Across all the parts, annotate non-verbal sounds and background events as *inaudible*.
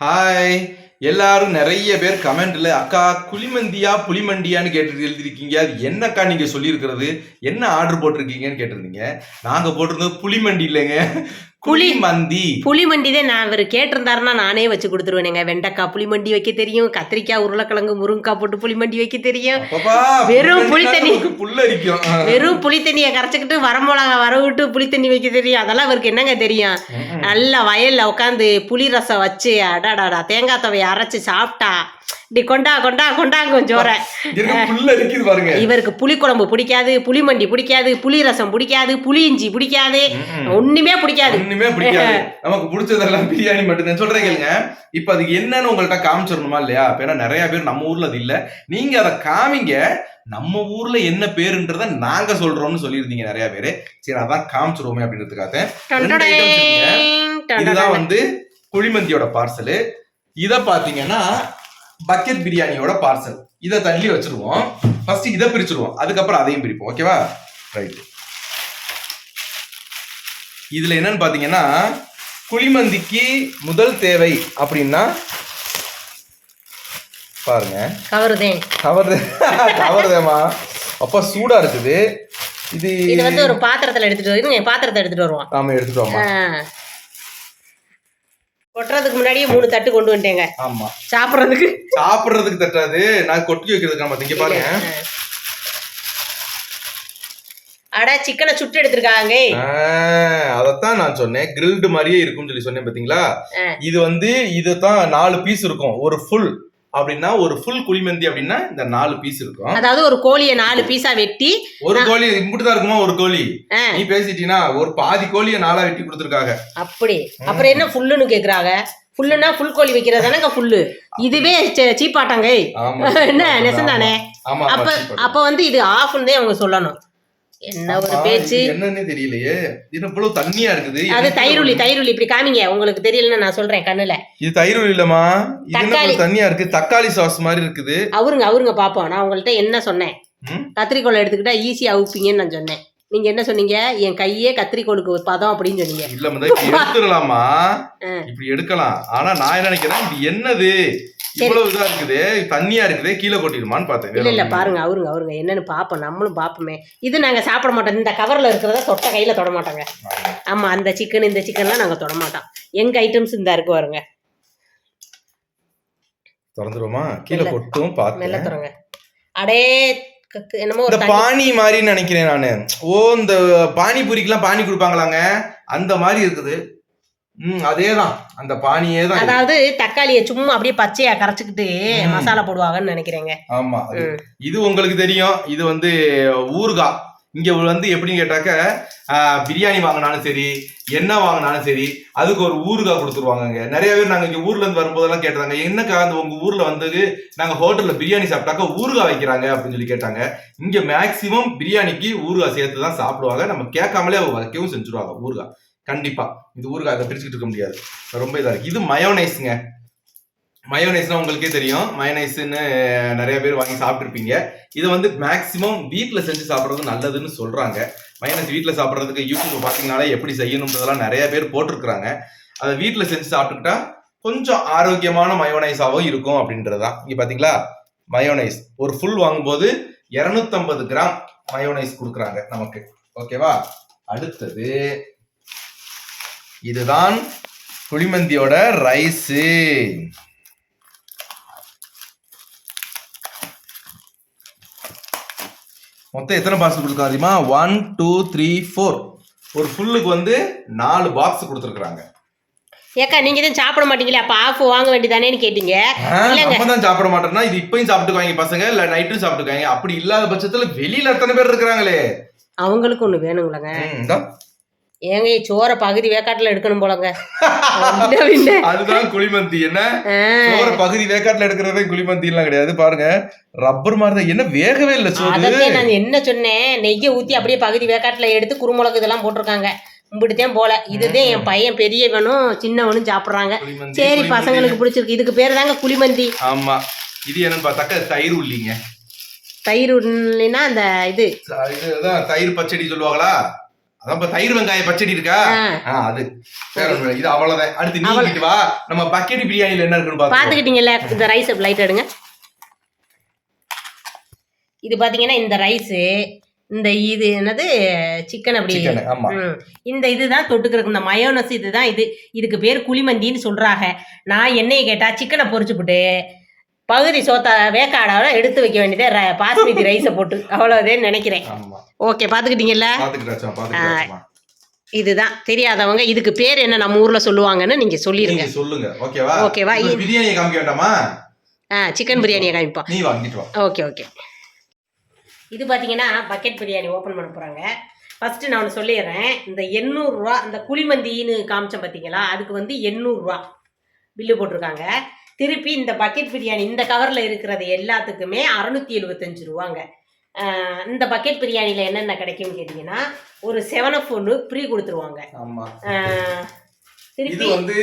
Hi எல்லாரும் நிறைய பேர் கமெண்ட்ல அக்கா குழிமந்தியா புளிமண்டியான்னு கேட்டு எழுதிருக்கீங்க அது என்னக்கா நீங்க சொல்லியிருக்கிறது? என்ன ஆர்டர் போட்டிருக்கீங்கன்னு கேட்டிருந்தீங்க. நாங்க போட்டிருந்தது புளிமண்டி இல்லைங்க. புளி. குழிமந்தி புளிமண்டி தான் நான் இவர் கேட்டிருந்தாருன்னா நானே வச்சு கொடுத்துருவேனுங்க வெண்டைக்காய் புளிமண்டி வைக்க தெரியும் கத்திரிக்காய் உருளைக்கிழங்கு முருங்கைக்காய் போட்டு புளிமண்டி வைக்க தெரியும் வெறும் புளி தண்ணி. வெறும் புளி தண்ணியை கரைச்சிக்கிட்டு வரமிளகா வர விட்டு புளி தண்ணி வைக்க தெரியும் அதெல்லாம் இவருக்கு என்னங்க தெரியும். நல்லா வயல்ல உட்காந்து புளி ரசம் வச்சு அடாடாடா தேங்காய் துவையை அரைச்சு சாப்பிட்டா இப்படி கொண்டா கொண்டா கொண்டாங்க ஜோர. இவருக்கு புளிக்குழம்பு பிடிக்காது புளிமண்டி பிடிக்காது புளி ரசம் பிடிக்காது புளி இஞ்சி பிடிக்காது. ஒண்ணுமே பிடிக்காது. ஒண்ணுமே பிடிக்காது. *laughs* நமக்கு பிடிச்சதெல்லாம் பிரியாணி மட்டும்தான். சொல்றேன் கேளுங்க. இப்ப அது என்னன்னு உங்கள்ட்ட காமிச்சிடணுமா இல்லையா? ஏன்னா நிறைய பேர் நம்ம ஊர்ல அது இல்ல. நீங்க அதை காமிங்க. நம்ம ஊர்ல என்ன பேருன்றத நாங்க சொல்றோம்னு சொல்லியிருந்தீங்க நிறைய பேரு. சரி அதான் காமிச்சிருவோமே அப்படின்றதுக்காக. இதுதான் வந்து குழிமந்தியோட பார்சல் இத பாத்தீங்கன்னா பக்கெட் பிரியாணியோட பார்சல் இதை தள்ளி வச்சிருவோம். ஃபர்ஸ்ட் இதை பிரிச்சிருவோம். அதுக்கப்புறம் அதையும் பிரிப்போம். ஓகேவா ரைட் இதுல என்னன்னு பாத்தீங்கன்னா குழிமந்திக்கு முதல் தேவை அப்படின்னா பாருங்க. கவருதேன். கவர் கவர்தேமா அப்ப சூடா இருக்குது. இது இது வந்து ஒரு பாத்திரத்துல எடுத்துட்டு வருங்க பாத்திரத்தை எடுத்துட்டு வருவோம் நாம எடுத்துட்டு வாமா ஆ. கொட்டுறதுக்கு முன்னாடியே மூணு தட்டு கொண்டு வந்துட்டேங்க. ஆமா. சாப்பிட்றதுக்கு. சாப்பிடுறதுக்கு தட்டாது. நான் கொட்டி வைக்கிறதுக்கு நம்ம இங்க பாருங்க. அட சிக்கனை சுட்டு எடுத்திருக்காங்க. அதத்தான் நான் சொன்னேன். கிரில்டு மாதிரியே இருக்கும்னு சொல்லி சொன்னேன் பாத்தீங்களா. இது வந்து இதுதான் நாலு பீஸ் இருக்கும். ஒரு ஃபுல் அப்படின்னா ஒரு ஃபுல் குழிமந்தி அப்படின்னா இந்த நாலு பீஸ் இருக்கும். அதாவது ஒரு கோழியை நாலு பீஸா வெட்டி ஒரு கோழி இப்படி தான் இருக்குமா ஒரு கோழி. நீ பேசிட்டீங்கன்னா ஒரு பாதி கோழியை நாளா வெட்டி கொடுத்துருக்காங்க. அப்படி. அப்புறம் என்ன ஃபுல்லுன்னு கேக்குறாங்க? ஃபுல்லுனா ஃபுல் கோழி வைக்கிறது தானேங்க ஃபுல்லு இதுவே சீப்பாட்டாங்க *laughs* என்ன நெசந்தானே? ஆமா. அப்ப. அப்ப வந்து இது ஆஃப்னு தான் அவங்க சொல்லணும். என்ன ஒரு பேச்சு? என்னன்னே தெரியலையே. இது இவ்வளவு தண்ணியா இருக்குது. அது தயிருளி தயிருளி இப்படி காமிங்க. உங்களுக்கு தெரியலன்னு நான் சொல்றேன் கண்ணுல. இது தயிர் இல்லம்மா. தக்காளி. தண்ணியா இருக்கு? தக்காளி சாஸ் மாதிரி இருக்குது. அவருங்க அவருங்க பாப்போம். நான் உங்கள்ட்ட என்ன சொன்னேன்? கத்திரிக்கோல் எடுத்துக்கிட்டா ஈஸியா அவுப்பீங்கன்னு நான் சொன்னேன். நீங்க என்ன சொன்னீங்க? என் கையே கத்திரிக்கோலுக்கு ஒரு பதம் அப்படின்னு சொன்னீங்க. இல்ல எடுத்துடலாமா. இப்படி எடுக்கலாம். ஆனா நான் என்ன நினைக்கிறேன்? இது என்னது? இவ்வளவு இதா இருக்குது. தண்ணியா இருக்குது. கீழே கொட்டிடுமான்னு பார்த்தேன். இல்ல இல்ல பாருங்க அவருங்க அவருங்க. என்னன்னு பாப்போம். நம்மளும் பாப்போமே. இது நாங்க சாப்பிட மாட்டோம். இந்த கவர்ல இருக்கிறத தொட்ட கையில தொட மாட்டோங்க. ஆமா. அந்த சிக்கன் இந்த சிக்கன்லாம் நாங்க தொட மாட்டோம். எங்க ஐட்டம்ஸ் இந்த இருக்கு பாருங்க. திறந்துருவோமா? கீழே மெல்ல. கொட்டும் மெல்ல பார்த்தேன் தொடங்க. அடே என்னமோ ஒரு இந்த பானி மாதிரி நினைக்கிறேன் நானு. ஓ இந்த பானிபூரிக்கெல்லாம் பானி கொடுப்பாங்களாங்க? அந்த மாதிரி இருக்குது. ம் அதேதான். அந்த பானியே தான். அதாவது தக்காளியை சும்மா அப்படியே பச்சையா கரைச்சுக்கிட்டு. மசாலா போடுவாங்கன்னு நினைக்கிறேங்க. ஆமா. இது உங்களுக்கு தெரியும். இது வந்து ஊறுகாய் இங்க வந்து எப்படின்னு கேட்டாக்க பிரியாணி வாங்கினாலும் சரி என்ன வாங்கினாலும் சரி அதுக்கு ஒரு ஊறுகாய் கொடுத்துருவாங்க நிறைய பேர் நாங்க இங்க ஊர்ல இருந்து வரும்போதெல்லாம் கேட்டாங்க என்னக்கா அந்த உங்க ஊர்ல வந்து நாங்க ஹோட்டல்ல பிரியாணி சாப்பிட்டாக்க ஊறுகாய் வைக்கிறாங்க? அப்படின்னு சொல்லி கேட்டாங்க. இங்க மேக்சிமம் பிரியாணிக்கு ஊறுகாய் சேர்த்து தான் சாப்பிடுவாங்க. நம்ம கேட்காமலே அவங்க வைக்கவும் செஞ்சுருவாங்க ஊறுகாய் கண்டிப்பா. இது ஊருக்கு அதை பிரிச்சுக்கிட்டு இருக்க முடியாது. ரொம்ப இதாக இருக்கு. இது மயோனைஸுங்க மயோனைஸ்னா உங்களுக்கே தெரியும். மயோனைஸ்ன்னு நிறைய பேர் வாங்கி சாப்பிட்டுருப்பீங்க. இதை வந்து மேக்ஸிமம் வீட்டில் செஞ்சு சாப்பிட்றது நல்லதுன்னு சொல்கிறாங்க மயோனைஸ் வீட்டில் சாப்பிட்றதுக்கு யூடியூப் பார்த்தீங்கனாலே எப்படி செய்யணுன்றதெல்லாம் நிறைய பேர் போட்டிருக்கிறாங்க. அதை வீட்டில் செஞ்சு சாப்பிட்டுக்கிட்டா கொஞ்சம் ஆரோக்கியமான மயோனைஸாகவும் இருக்கும் அப்படின்றது தான் இங்கே பார்த்தீங்களா மயோனைஸ் ஒரு ஃபுல் வாங்கும்போது இரநூத்தம்பது கிராம் மயோனைஸ் கொடுக்குறாங்க நமக்கு. ஓகேவா அடுத்தது இதுதான் குழிமந்தியோட ரைஸு. மொத்தம் எத்தனை பாக்ஸ் கொடுத்துருக்காங்க தெரியுமா? ஒன் டூ த்ரீ ஃபோர் ஒரு ஃபுல்லுக்கு வந்து நாலு பாக்ஸ் கொடுத்துருக்காங்க ஏக்கா நீங்க தான் சாப்பிட மாட்டீங்களே? அப்ப ஆஃப் வாங்க வேண்டியதானேன்னு கேட்டீங்க. நம்ம தான் சாப்பிட மாட்டோம்னா இது இப்பயும் சாப்பிட்டுக்குவாங்க பசங்க இல்ல நைட்டும் சாப்பிட்டுக்குவாங்க. அப்படி இல்லாத பட்சத்துல வெளியில எத்தனை பேர் இருக்கிறாங்களே. அவங்களுக்கு ஒண்ணு வேணுங்களங்க. ஏங்க சோற பகுதி வேக்காட்டுல எடுக்கணும் போலங்க. அதுதான் குழிமந்தி. என்ன? சோற பகுதி வேக்காட்டுல எடுக்கிறதே குழிமந்தி எல்லாம் கிடையாது. பாருங்க ரப்பர் மாதிரி தான். என்ன வேகவே இல்ல சோறு. நான் என்ன சொன்னேன்? நெய்யை ஊத்தி அப்படியே பகுதி வேக்காட்டுல எடுத்து குருமுளகு இதெல்லாம் போட்டிருக்காங்க. இப்படித்தான் போல. இதுதான் என் பையன் பெரியவனும் சின்னவனும் சாப்பிடுறாங்க. சரி. பசங்களுக்கு பிடிச்சிருக்கு. இதுக்கு பேர் தாங்க குழிமந்தி. ஆமா. இது என்னன்னு பார்த்தாக்க தயிர் உள்ளிங்க. தயிர் இல்லைன்னா அந்த இது. இதுதான் தயிர் பச்சடி சொல்லுவாங்களா? அதான் தயிர் வெங்காய பச்சடி இருக்கா? அது. இது அவ்வளவுதான். அடுத்து நீ வா. நம்ம பக்கெட் பிரியாணில என்ன இருக்குன்னு பாத்துக்கோ பார்த்துக்கிட்டீங்கல்ல இந்த ரைஸ் லைட் எடுங்க. இது பார்த்தீங்கன்னா இந்த ரைஸு இந்த இது என்னது? சிக்கன் அப்படி. இந்த இதுதான் தொட்டுக்கிறதுக்கு இந்த மயோனஸ் இதுதான் இது. இதுக்கு பேர் குழிமந்தின்னு சொல்றாங்க. நான் என்னைய கேட்டா சிக்கனை பொரிச்சுப்புட்டு பகுதி சோத்தா வேக்காடாவை எடுத்து வைக்க வேண்டியதே பாஸ்மதி ரைஸை போட்டு. அவ்வளோதேன்னு நினைக்கிறேன். ஓகே பார்த்துக்கிட்டீங்கல்ல இதுதான். தெரியாதவங்க இதுக்கு பேர் என்ன நம்ம ஊர்ல சொல்லுவாங்கன்னு நீங்க சொல்லிருங்க. நீங்க சொல்லுங்க. ஓகேவா ஓகேவா? இப்ப பிரியாணியை காமிக்க வேண்டாமா? ஆ சிக்கன் பிரியாணியை காமிப்போம். ஓகே ஓகே இது பார்த்தீங்கன்னா பக்கெட் பிரியாணி ஓப்பன் பண்ண போகிறாங்க ஃபஸ்ட்டு நான் ஒன்று சொல்லிடுறேன். இந்த எண்ணூறுரூவா இந்த குழிமந்தின்னு காமிச்சேன் பார்த்தீங்களா அதுக்கு வந்து எண்ணூறுரூவா பில்லு போட்டிருக்காங்க. திருப்பி இந்த பக்கெட் பிரியாணி இந்த கவரில் இருக்கிறது எல்லாத்துக்குமே அறநூற்றி எழுபத்தஞ்சு ரூபாங்க. இந்த பக்கெட் பிரியாணியில் என்னென்ன கிடைக்கும்னு கேட்டிங்கன்னா ஒரு செவனப் ஒன்று ஃப்ரீ கொடுத்துருவாங்க. இது வந்து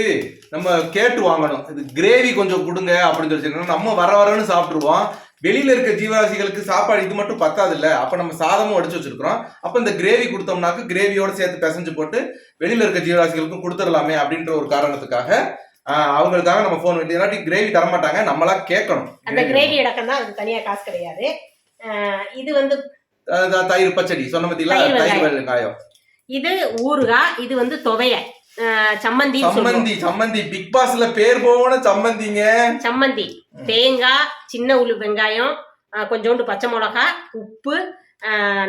நம்ம கேட்டு வாங்கணும். இது கிரேவி கொஞ்சம் கொடுங்க அப்படின்னு சொல்லி. நம்ம வர வரன்னு சாப்பிட்டுருவோம். வெளியில இருக்க ஜீவராசிகளுக்கு சாப்பாடு இது மட்டும் பத்தாது இல்ல அப்ப நம்ம சாதமும் அடிச்சு வச்சிருக்கிறோம். அப்ப இந்த கிரேவி கொடுத்தோம்னாக்க கிரேவியோட சேர்த்து பிசைஞ்சு போட்டு வெளியில இருக்க ஜீவராசிகளுக்கும் கொடுத்துடலாமே அப்படின்ற ஒரு காரணத்துக்காக அவங்களுக்காக நம்ம போன் பண்ணி இல்லாட்டி கிரேவி தர மாட்டாங்க நம்மளா கேட்கணும். அந்த கிரேவி இடக்கம் தான் அதுக்கு தனியாக காசு கிடையாது. இது வந்து தயிர் பச்சடி சொன்ன பத்திங்களா? தயிர் வெங்காயம். இது ஊறுகாய் இது வந்து துவைய சம்மந்தி சம்மந்தி. சம்மந்தி பிக் பாஸ்ல பேர் போன சம்மந்திங்க. சம்மந்தி. தேங்காய் சின்ன உளு வெங்காயம் கொஞ்சோண்டு பச்சை மிளகா உப்பு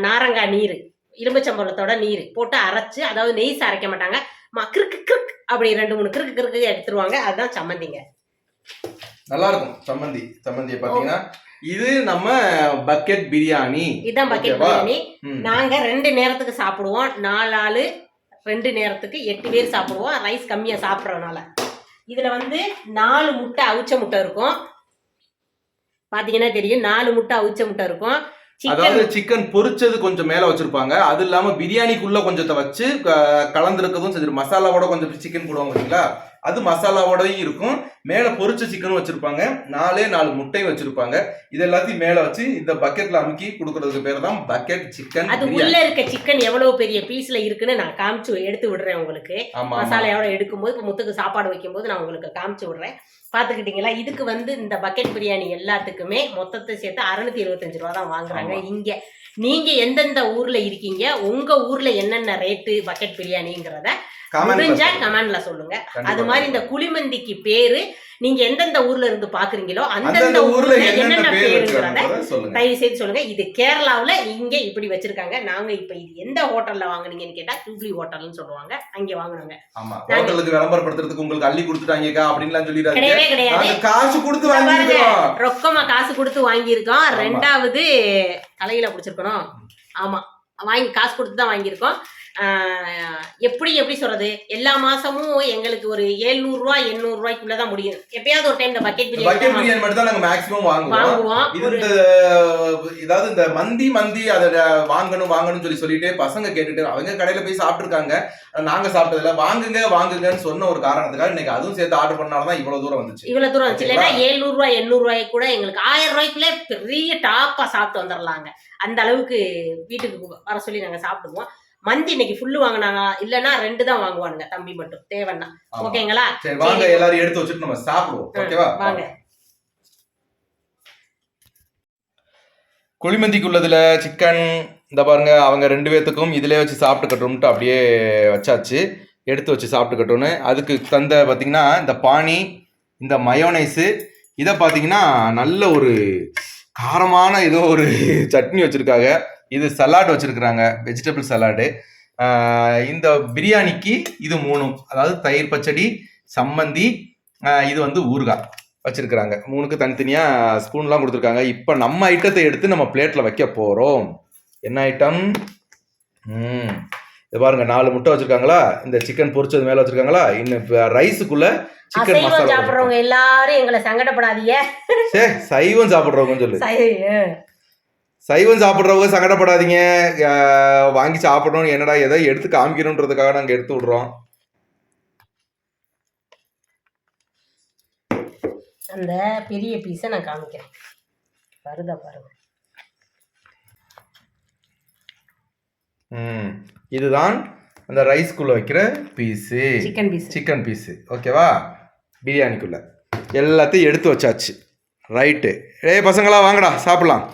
நாரங்காய் நீர். இரும்புச்சம்பழத்தோட நீர். போட்டு அரைச்சு அதாவது நெய் அரைக்க மாட்டாங்க. ம- கிறுக்கு கிறுக்கு அப்படி ரெண்டு மூணு கிறுக்கு கிறுக்கு எடுத்துருவாங்க. அதுதான் சம்மந்திங்க. நல்லா இருக்கும் சம்மந்தி சம்மந்தியை பாத்தீங்கன்னா இது நம்ம பக்கெட் பிரியாணி. இதுதான் பக்கெட்? பிரியாணி. நாங்க ரெண்டு நேரத்துக்கு சாப்பிடுவோம். நாலு ஆளு ரெண்டு நேரத்துக்கு எட்டு பேர் சாப்பிடுவோம். ரைஸ் கம்மியா சாப்பிட்றதுனால. இதுல வந்து நாலு முட்டை அவிச்ச முட்டை இருக்கும். பாத்தீங்கன்னா தெரியும். நாலு முட்டை அவிச்ச முட்டை இருக்கும். அதாவது சிக்கன் பொரிச்சது கொஞ்சம் மேல வச்சிருப்பாங்க. அது இல்லாம பிரியாணிக்குள்ள கொஞ்சத்தை வச்சு கலந்துருக்கதும் செஞ்சிரு மசாலாவோட கொஞ்சம் சிக்கன் போடுவாங்க பாத்தீங்களா? அது மசாலாவோடயும் இருக்கும். மேல பொரிச்ச சிக்கனும் வச்சிருப்பாங்க. நாலே நாலு முட்டையும் வச்சிருப்பாங்க. இது எல்லாத்தையும் மேல வச்சு இந்த பக்கெட்ல அமுக்கி கொடுக்கறதுக்கு பேர் தான் பக்கெட் சிக்கன் அது உள்ள இருக்க சிக்கன் எவ்வளவு பெரிய பீஸ்ல இருக்குன்னு நான் காமிச்சு எடுத்து விடுறேன் உங்களுக்கு. மசாலையோட எடுக்கும்போது இப்போ முத்துக்கு சாப்பாடு வைக்கும்போது நான் உங்களுக்கு காமிச்சு விடுறேன். பார்த்துக்கிட்டீங்களா இதுக்கு வந்து இந்த பக்கெட் பிரியாணி எல்லாத்துக்குமே மொத்தத்தை சேர்த்து அறுநூத்தி இருபத்தஞ்சு ரூபா தான் வாங்குறாங்க. இங்க நீங்க எந்தெந்த ஊர்ல இருக்கீங்க? உங்க ஊர்ல என்னென்ன ரேட்டு பக்கெட் பிரியாணிங்கிறத முடிஞ்சா. கமெண்ட்ல சொல்லுங்க. அது மாதிரி இந்த குழிமந்திக்கு பேரு நீங்க எந்தெந்த ஊர்ல இருந்து பாக்குறீங்களோ அந்தந்த ஊர்ல என்னென்ன என்னென்ன பேர் பேருங்கிறத தயவு செய்து சொல்லுங்க. இது கேரளாவுல இங்க இப்படி வச்சிருக்காங்க. நாங்க இப்ப இது எந்த ஹோட்டல்ல வாங்குனீங்கன்னு கேட்டா ஜூப்ளி ஹோட்டல்னு சொல்லுவாங்க. அங்க வாங்குனாங்க. ஆமா. ஹோட்டலுக்கு விளம்பரப்படுத்துறதுக்கு உங்களுக்கு அள்ளி கொடுத்துட்டாங்கக்கா அப்படின்லாம் சொல்லிடாதீங்க. கிடையவே கிடையாது. காசு கொடுத்து வாங்கிருக்கோம் ரொக்கமா காசு கொடுத்து வாங்கியிருக்கோம். ரெண்டாவது தலையில பிடிச்சிருக்கணும். ஆமா. வாங்கி காசு கொடுத்து தான் வாங்கியிருக்கோம். எப்படி எப்படி சொல்றது? எல்லா மாசமும் எங்களுக்கு ஒரு 700 ரூபாய் எண்ணூறு ரூபாய்க்குள்ளதான் முடியும். எப்பயாவது ஒரு டைம் இந்த பக்கெட் பக்கெட் பிரியாணி மட்டும் தான் நாங்க மேக்ஸிமம் வாங்குவோம். இது இந்த ஏதாவது இந்த மந்தி மந்தி அதை வாங்கணும் வாங்கணும்னு சொல்லி சொல்லிட்டு பசங்க கேட்டுட்டு அவங்க கடையில போய் சாப்பிட்டுருக்காங்க. நாங்க சாப்பிட்டதுல வாங்குங்க வாங்குங்கன்னு சொன்ன ஒரு காரணத்துக்காக இன்னைக்கு அதுவும் சேர்த்து ஆர்டர் பண்ணாலதான் இவ்வளவு தூரம் வந்துச்சு. இவ்வளவு தூரம் வந்துச்சு? இல்லைன்னா எழுநூறு ரூபாய் எண்ணூறு ரூபாய்க்கு கூட எங்களுக்கு ஆயிரம் ரூபாய்க்குள்ளே பெரிய டாப்பா சாப்பிட்டு வந்துடலாங்க அந்த அளவுக்கு வீட்டுக்கு வர சொல்லி நாங்க சாப்பிடுவோம். மந்தி இன்னைக்கு ஃபுல்லு வாங்கினாங்க. இல்லைன்னா ரெண்டு தான் வாங்குவானுங்க. தம்பி மட்டும். தேவைன்னா. ஓகேங்களா? சரி வாங்க. எல்லாரும் எடுத்து வச்சுட்டு நம்ம சாப்பிடுவோம். ஓகேவா? வாங்க. குழிமந்திக்குள்ளதுல சிக்கன் இந்த பாருங்க அவங்க ரெண்டு பேத்துக்கும் இதிலே வச்சு சாப்பிட்டுக்கட்டும்ட்டு அப்படியே வச்சாச்சு. எடுத்து வச்சு சாப்பிட்டுக்கட்டும்னு. அதுக்கு தந்த பார்த்தீங்கன்னா இந்த பானி இந்த மயோனைஸு இதை பார்த்தீங்கன்னா நல்ல ஒரு காரமான ஏதோ ஒரு சட்னி வச்சுருக்காங்க. இது சலாட் வச்சுருக்குறாங்க வெஜிடபிள் சலாடு இந்த பிரியாணிக்கு இது மூணும். அதாவது தயிர் பச்சடி சம்மந்தி இது வந்து ஊறுகாய் வச்சிருக்கிறாங்க. மூணுக்கு தனித்தனியாக ஸ்பூன்லாம் கொடுத்துருக்காங்க. இப்போ நம்ம ஐட்டத்தை எடுத்து நம்ம பிளேட்டில் வைக்க போகிறோம் என்ன ஐட்டம் ம். இது பாருங்க நாலு முட்டை வச்சிருக்காங்களா? இந்த சிக்கன் பொரிச்சது மேலே வச்சிருக்காங்களா? இன்னும் ரைஸுக்குள்ள சிக்கன் மசாலா சாப்பிட்றவங்க எல்லாரும் எங்களை சங்கடப்படாதீங்க. சே சைவம் சாப்பிட்றவங்க சொல்லு. சைவம் சாப்பிட்றவங்க சங்கடப்படாதீங்க. வாங்கி சாப்பிடணும் என்னடா எதை எடுத்து காமிக்கணுன்றதுக்காக நாங்கள் எடுத்து விட்றோம். அந்த பெரிய பீஸை நான் காமிக்கிறேன். வருதா பாருங்க ம். இதுதான் அந்த ரைஸ்குள்ளே வைக்கிற piece chicken piece chicken piece ஓகேவா பிரியாணிக்குள்ளே எல்லாத்தையும் எடுத்து வச்சாச்சு. ரைட்டு ஏய் பசங்களா வாங்கடா சாப்பிடலாம்.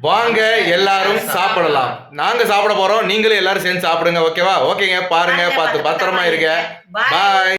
வாங்க எல்லாரும் சாப்பிடலாம். நாங்க சாப்பிட போறோம். நீங்களும் எல்லாரும் சேர்ந்து சாப்பிடுங்க ஓகேவா ஓகேங்க பாருங்க பார்த்து பத்திரமா இருங்க. பாய்